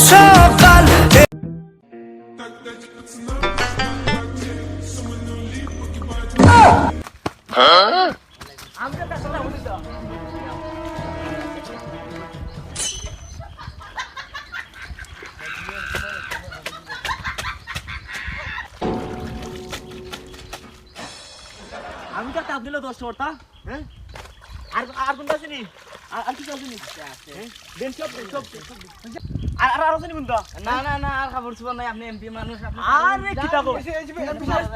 সকাল আমি তো তাপ দিলে দশটা করতা হ্যাঁ? আর আর কোনটা আছে নি আর কিছু আছে নি সব সব আর আর আর আছে না না না আর খবর সুবর নাই আপনি এমপি মানুষ আপনি আরে কি তাকো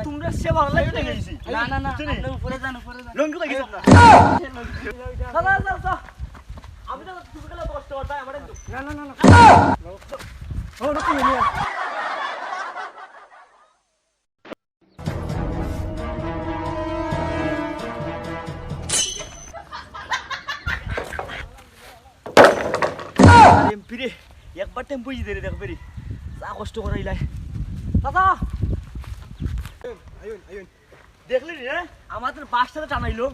তোমরা তোমরা লাগে না গেছি না না না আপনি উপরে যান উপরে যান লঙ্কি তো গেছি দাদা দাদা দাদা আমি তো তুমি গেলে দশটা করতা আমারে না না না না ও না তুমি নিয়ে এমপি রে একবার টেম্পো জিতে রে দেখ বেরি যা কষ্ট করে ইলাই। দাদা! দেখলি রে আমাদের বাসটা টানাইলো।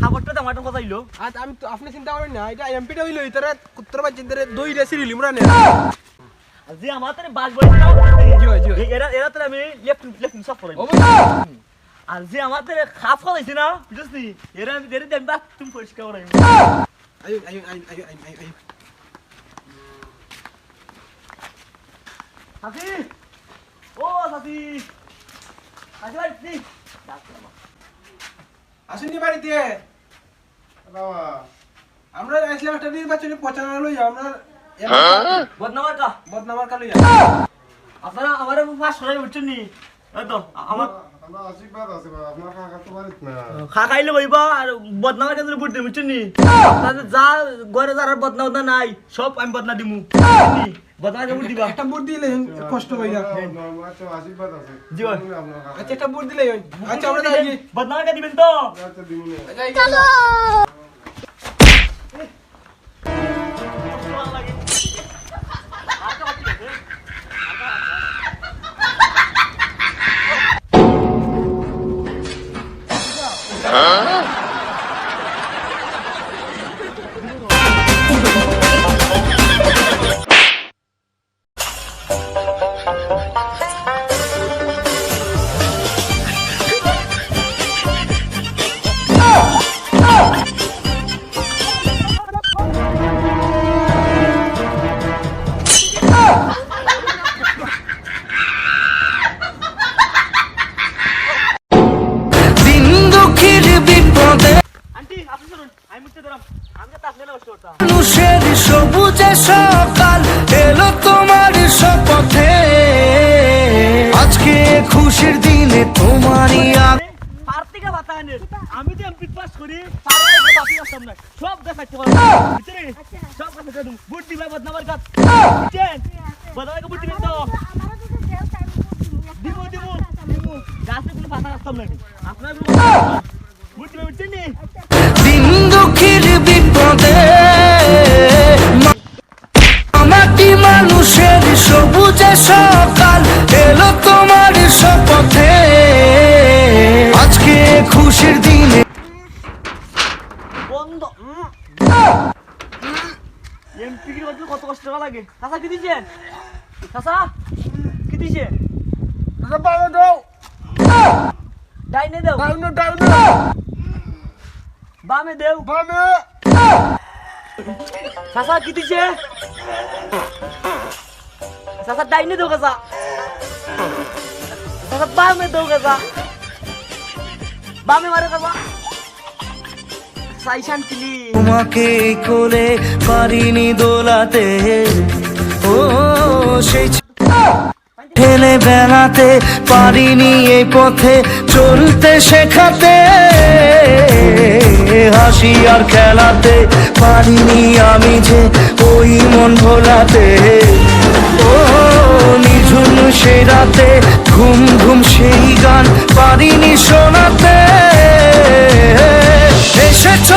খাবারটা টমাটো কথাইলো আজ আমি তো আপনি চিন্তা করেন না এটা এমপিটা হইল ইতারে কুত্তর বা চিন্তারে দই রেসি রিলি মুরা নে আর যে আমাদের বাস জি এরা এরা তো আমি লেফট লেফট সব অবশ্যই আর যে আমাদের খাপ করাইছে না বুঝছিস এরা আমি দেরি দেন বাস তুমি পরিষ্কার করে আইন আইন আইন আইন আইন। সাথী! ও সাথী! সাথী ভাই প্লিজ আসুন বাড়িতে? আমরা আসলাম একটা নির্বাচনে পচানো লই আমরা বদনামার কা। বদনামার কালই আপনারা আমার পাস করে উঠছেন নি? তো আমার বাবা বাড়িত আর বদনামার কেন্দ্রে বুঝছেন নি? যা ঘরে যারা বদনা নাই সব আমি বদনা দিমু। বদনা কেমন দিবা একটা বুট দিলে কষ্ট হইয়া আচ্ছা আশীর্বাদ আছে জি ভাই। আপনার কাকা আচ্ছা একটা বুট দিলে আচ্ছা আমরা যাই বদনামা কে দিবেন তো আচ্ছা দিমুনে দিন খুশির দিনে তোমারই আমি যে এমপি পাস করি সব না আপনার মানুষের সবুজে সকাল এলো তোমার শপথে। আজকে খুশির দিনে বন্ধ। এমপি কি বলতে কত কষ্ট লাগে? কি দিছেন? কি বাবা দাও। ডাইনে দেও। বামে দেও। বামে। কি দিছে চাচা ডাইনে দেও কাজা চাচা বামে দেও কাজা বামে মারে কাজা তোমাকে কোলে পারিনি দোলাতে। ও, সেই ঠেলে বেড়াতে পারিনি এই পথে, চলতে শেখাতে। হাসি আর খেলাতে পারিনি আমি যে ওই মন ভোলাতে। রাতে ঘুম ঘুম সেই গান পারিনি শোনাতে। এসেছ